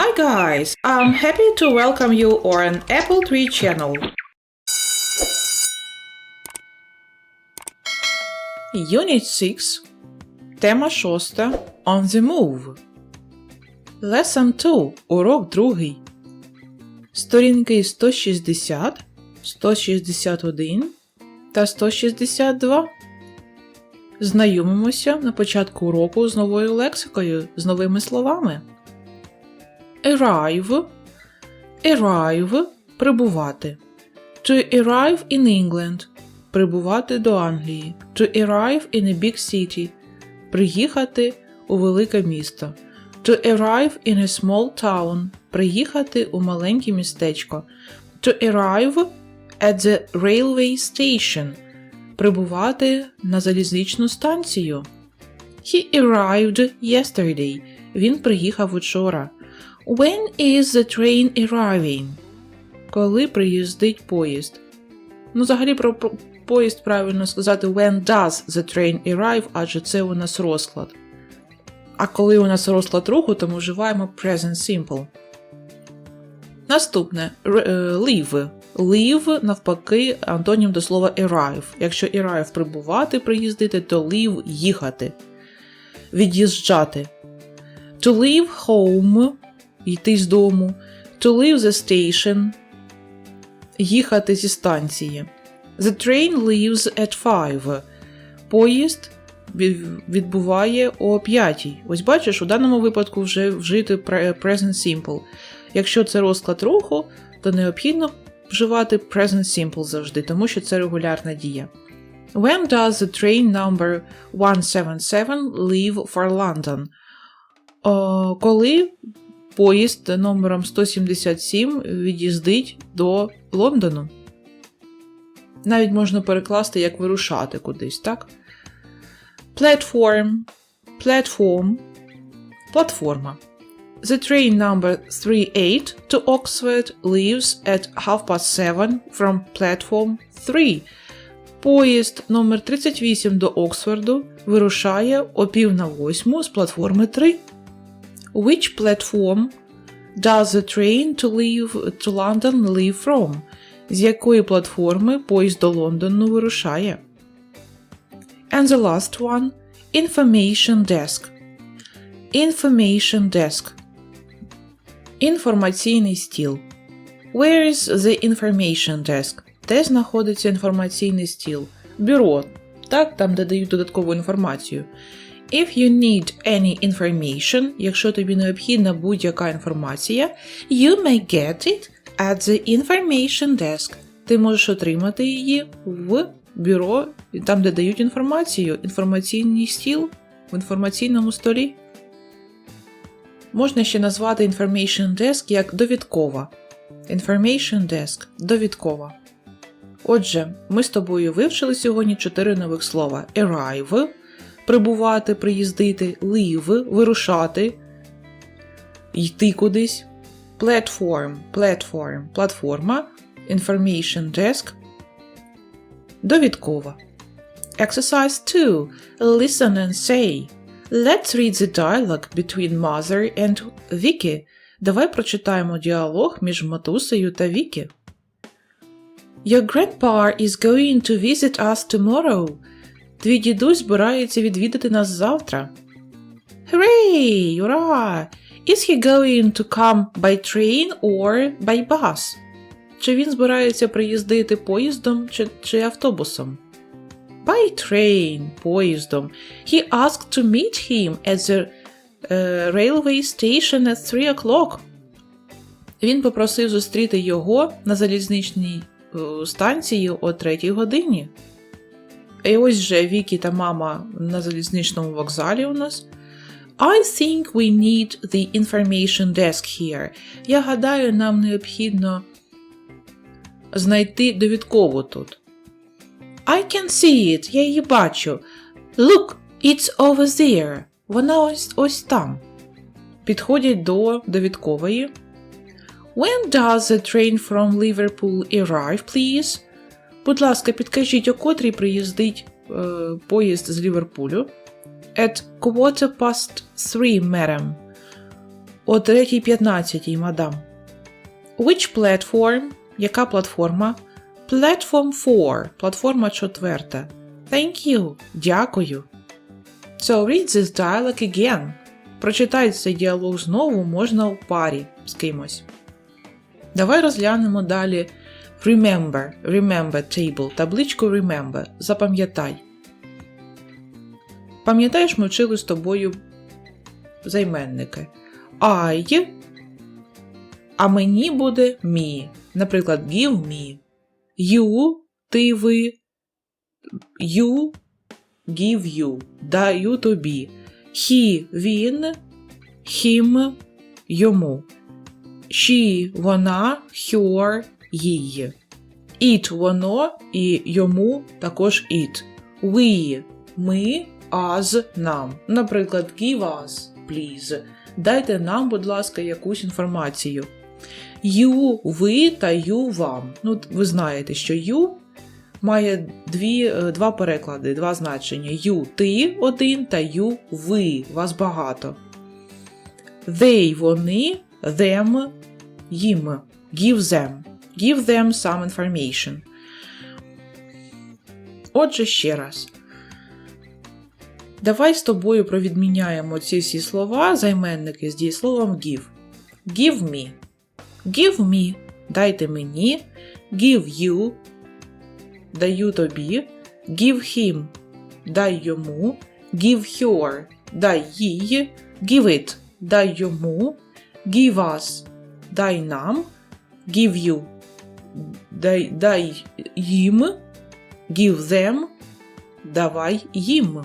Hi guys, I'm happy to welcome you on Apple Tree channel. Unit 6, тема 6, On the Move. Lesson 2, урок 2. Сторінки 160, 161 та 162. Знайомимося на початку уроку з новою лексикою, з новими словами. Arrive Arrive – прибувати. To arrive in England – прибувати до Англії. To arrive in a big city – приїхати у велике місто. To arrive in a small town – приїхати у маленьке містечко. To arrive at the railway station – прибувати на залізничну станцію. He arrived yesterday. Він приїхав учора. When is the train arriving? Коли приїздить поїзд? Ну, взагалі, про поїзд правильно сказати when does the train arrive, адже це у нас розклад. А коли у нас розклад руху, то ми вживаємо present simple. Наступне е, leave. Leave, навпаки, антонім до слова arrive. Якщо arrive прибувати, приїздити, то leave їхати. Від'їжджати. To leave home йти з дому. To leave the station їхати зі станції. The train leaves at 5. Поїзд відбуває о 5. Ось бачиш, у даному випадку вже вжити present simple. Якщо це розклад руху, то необхідно вживати present simple завжди, тому що це регулярна дія. When does the train number 177 leave for London? О, коли поїзд номером 177 від'їздить до Лондону? Навіть можна перекласти як вирушати кудись, так? Platform. Platform. Платформа. The train number 38 to Oxford leaves at half past seven from platform 3. Поїзд номер 38 до Оксфорду вирушає о пів на восьму з платформи 3. Which platform does the train to leave to London leave from? З якої платформи поїзд до Лондону вирушає? And the last one Information desk. Information desk. Інформаційний стіл. Where is the information desk? Де знаходиться інформаційний стіл? Бюро. Так, там де дають додаткову інформацію. If you need any information, якщо тобі необхідна будь-яка інформація, you may get it at the information desk. Ти можеш отримати її в бюро, там, де дають інформацію, інформаційний стіл в інформаційному столі. Можна ще назвати Information Desk як довідкова. Information Desk довідкова. Отже, ми з тобою вивчили сьогодні чотири нових слова: arrive прибувати, приїздити, leave вирушати, йти кудись, platform, platform, платформа, information desk, довідкова. Exercise 2. Listen and say. Let's read the dialogue between mother and Vicky. Давай прочитаємо діалог між матусею та Вікі. Your grandpa is going to visit us tomorrow. Твій дідусь збирається відвідати нас завтра. Hooray! Ура! Is he going to come by train or by bus? Чи він збирається приїздити поїздом чи, чи автобусом? By train, поїздом. He asked to meet him at the uh, railway station at 3 o'clock. Він попросив зустріти його на залізничній е, станції о 3 годині. І ось же Вікі та мама на залізничному вокзалі у нас. I think we need the information desk here. Я гадаю, нам необхідно знайти довідкову тут. I can see it, я її бачу. Look, it's over there. Вона ось ось там. Підходять до довідкової. When does the train from Liverpool arrive, please? Будь ласка, підкажіть, о котрій приїздить е, поїзд з Ліверпулю? At quarter past three, madam. о 3.15, мадам. Which platform? Яка платформа? Platform 4. Платформа четверта. Thank you. Дякую. So read this dialogue again. Прочитай цей діалог знову можна у парі з кимось. Давай розглянемо далі Remember, Remember table, табличку Remember. Запам'ятай. Пам'ятаєш, ми вчили з тобою займенники. I, а мені буде me. Наприклад, give me. You, ти ви. You, give you. Даю тобі. He, він, him, йому. She, вона, her, її. It, воно і йому також it. We, ми, us, нам. Наприклад, give us, please. Дайте нам, будь ласка, якусь інформацію. You, ви та you вам. Ну, ви знаєте, що you має дві, е, два переклади, два значення. You ти один та you ви. Вас багато. They вони, them їм. Give them. Give them some information. Отже, ще раз. Давай з тобою провідміняємо ці всі слова, займенники з дієсловом give. Give me. Give me. Дайте мені. Give you. Даю тобі. Give him. Дай йому. Give her. Дай їй. Give it. Дай йому. Give us. Дай нам. Give you. Дай, дай їм. Give them. Давай їм.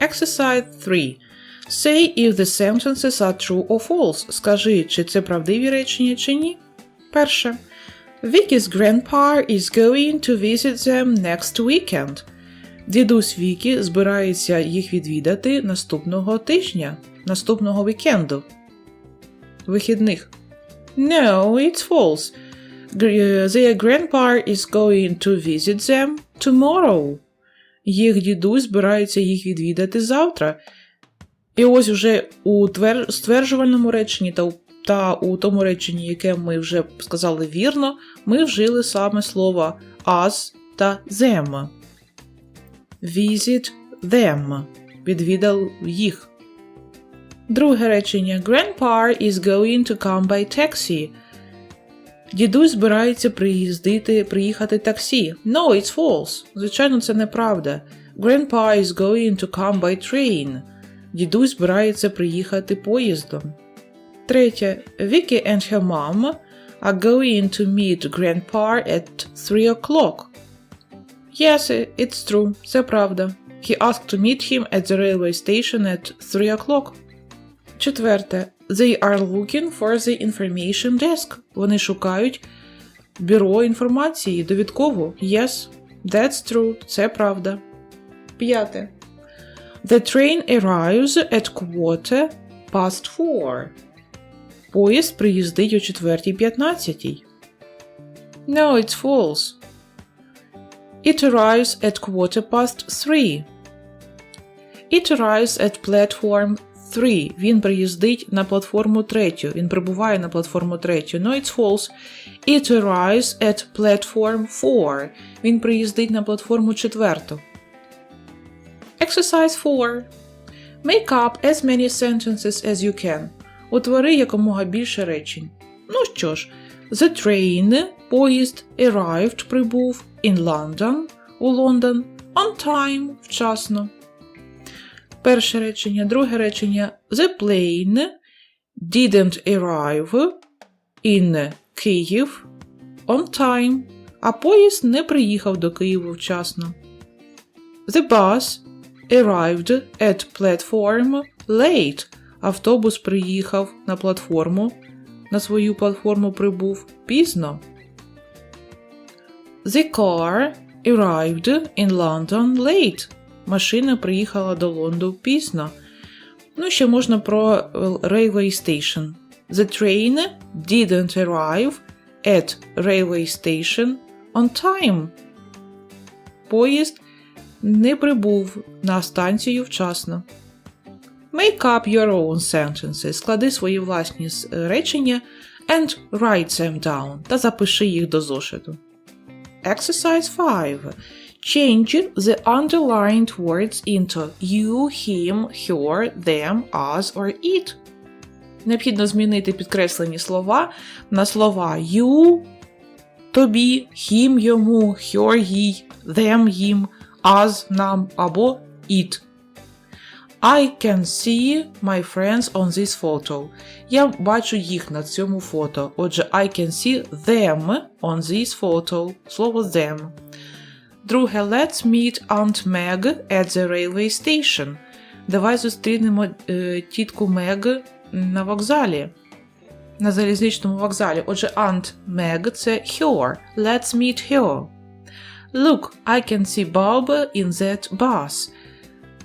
Exercise 3. Say if the sentences are true or false. Скажи, чи це правдиві речення, чи ні. Перше. Vicky's grandpa is going to visit them next weekend. Дідусь Вікі збирається їх відвідати наступного тижня, наступного вікенду. Вихідних. No, it's false. Gr- Their grandpa is going to visit them tomorrow. Їх дідусь збирається їх відвідати завтра. І ось уже у твер... стверджувальному реченні та у, та у тому реченні, яке ми вже сказали вірно, ми вжили саме слова us та them. Visit them. Відвідав їх. Друге речення. Grandpa is going to come by taxi. Дідусь збирається приїздити, приїхати таксі. No, it's false. Звичайно, це неправда. Grandpa is going to come by train. Дідусь збирається приїхати поїздом. Третє. Vicky and her mom are going to meet grandpa at 3 o'clock. Yes, it's true. Це правда. He asked to meet him at the railway station at 3 o'clock. Четверте. They are looking for the information desk. Вони шукають бюро інформації, довідкову. Yes, that's true. Це правда. П'яте. The train arrives at quarter past four. Поїзд приїздить о 4.15. No, it's false. It arrives at quarter past three. It arrives at platform 3. Він приїздить на платформу третю. Він прибуває на платформу третю. No, it's false. It arrives at platform 4. Він приїздить на платформу четверту. Exercise 4. Make up as many sentences as you can. Утвори якомога більше речень. Ну що ж, The train, поїзд, arrived, прибув, in London, у Лондон, on time, вчасно. Перше речення, друге речення. The plane didn't arrive in Київ on time, а поїзд не приїхав до Києва вчасно. The bus arrived at platform late. Автобус приїхав на платформу, на свою платформу прибув пізно. The car arrived in London late. Машина приїхала до Лонду пізно. Ну, ще можна про railway station. The train didn't arrive at railway station on time. Поїзд не прибув на станцію вчасно. Make up your own sentences. Склади свої власні речення and write them down та запиши їх до зошиту. Exercise 5. Change the underlined words into you, him, her, them, us or it. Необхідно змінити підкреслені слова на слова you, тобі, him, йому, her, їй, them, їм, us, нам або it. I can see my friends on this photo. Я бачу їх на цьому фото. Отже, I can see them on this photo. Слово them. Друге, let's meet Aunt Meg at the railway station. Давай зустрінемо е, тітку Мег на вокзалі. На залізничному вокзалі. Отже, Aunt Meg – це her. Let's meet her. Look, I can see Bob in that bus.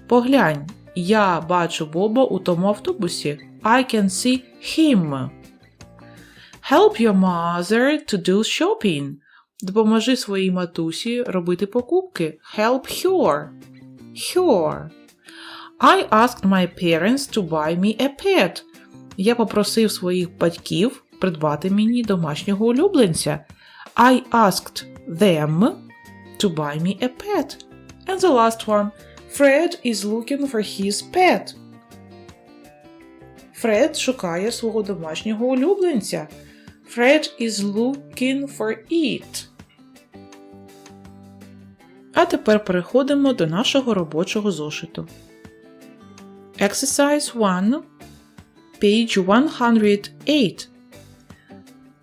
Поглянь, я бачу Боба у тому автобусі. I can see him. Help your mother to do shopping. Допоможи своїй матусі робити покупки. Help her. Her. I asked my parents to buy me a pet. Я попросив своїх батьків придбати мені домашнього улюбленця. I asked them to buy me a pet. And the last one. Fred is looking for his pet. Фред шукає свого домашнього улюбленця. Fred is looking for it. А тепер переходимо до нашого робочого зошиту. Exercise 1. Page 108.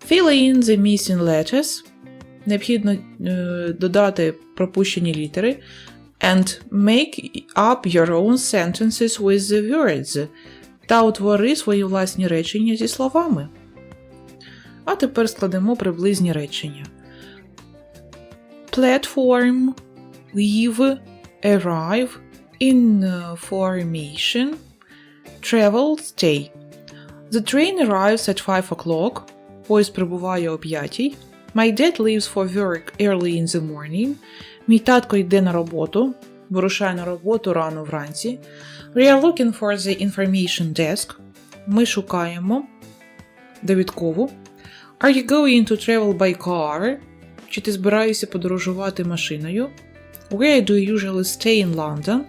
Fill in the missing letters. Необхідно е, додати пропущені літери. And make up your own sentences with the words. Та утвори свої власні речення зі словами. А тепер складемо приблизні речення. Platform, leave, arrive, information, travel, stay. The train arrives at 5 o'clock. Поїзд прибуває о 5. My dad leaves for work early in the morning. Мій татко йде на роботу, вирушає на роботу рано вранці. We are looking for the information desk. Ми шукаємо довідкову. Are you going to travel by car? Чи ти збираєшся подорожувати машиною? Where do you usually stay in London?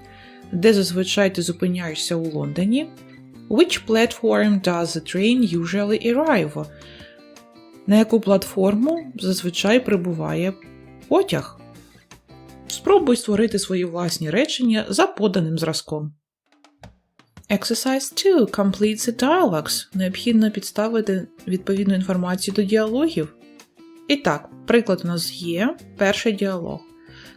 Де зазвичай ти зупиняєшся у Лондоні? Which platform does the train usually arrive? На яку платформу зазвичай прибуває потяг? Спробуй створити свої власні речення за поданим зразком. Exercise 2. Complete the dialogues. Необхідно підставити відповідну інформацію до діалогів. І так, приклад у нас є. Перший діалог.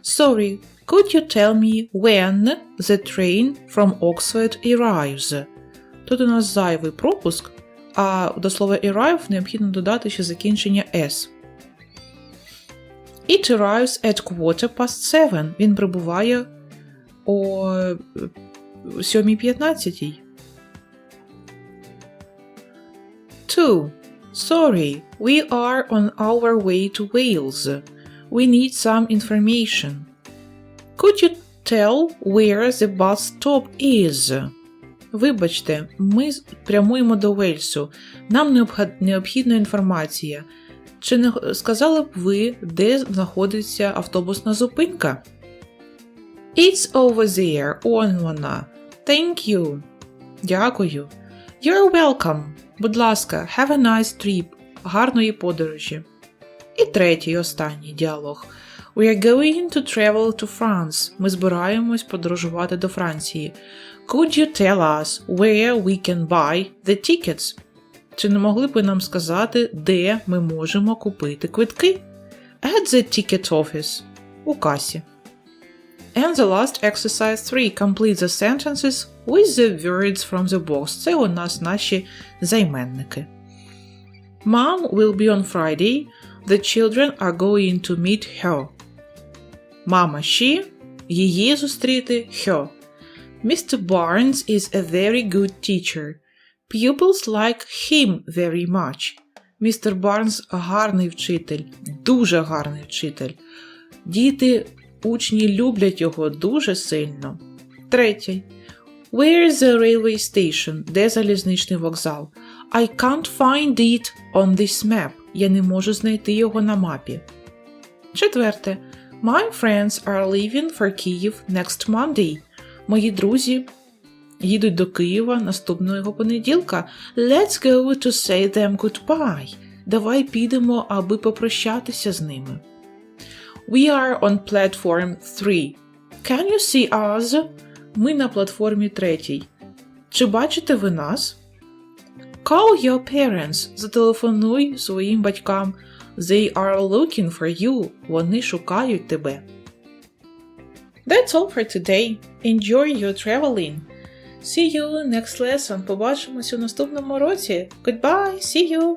Sorry, could you tell me when the train from Oxford arrives? Тут у нас зайвий пропуск, а до слова arrive необхідно додати ще закінчення S. It arrives at quarter past seven. Він прибуває о 7.15. 2. Sorry, we are on our way to Wales. We need some information. Could you tell where the bus stop is? Вибачте, ми прямуємо до Вельсу. Нам необхідна інформація. Чи не сказали б ви, де знаходиться автобусна зупинка? It's over there. Он вона. Thank you. Дякую. You're welcome. Будь ласка, have a nice trip. Гарної подорожі. І третій останній діалог. We are going to travel to France. Ми збираємось подорожувати до Франції. Could you tell us where we can buy the tickets? Чи не могли б ви нам сказати, де ми можемо купити квитки? At the ticket office. У касі. And the last exercise 3. Complete the sentences with the words from the box. Це у нас наші займенники. Mom will be on Friday. The children are going to meet her. Мама she, її зустріти her. Mr. Barnes is a very good teacher. Pupils like him very much. Містер Барнс гарний вчитель, дуже гарний вчитель. Діти, учні люблять його дуже сильно. Третій. Where is the railway station? Де залізничний вокзал? I can't find it on this map. Я не можу знайти його на мапі. Четверте. My friends are leaving for Kyiv next Monday. Мої друзі їдуть до Києва наступного понеділка. Let's go to say them goodbye. Давай підемо, аби попрощатися з ними. We are on platform 3. Can you see us? Ми на платформі третій. Чи бачите ви нас? Call your parents. Зателефонуй своїм батькам. They are looking for you. Вони шукають тебе. That's all for today. Enjoy your traveling. See you next lesson. Побачимось у наступному році. Goodbye, see you!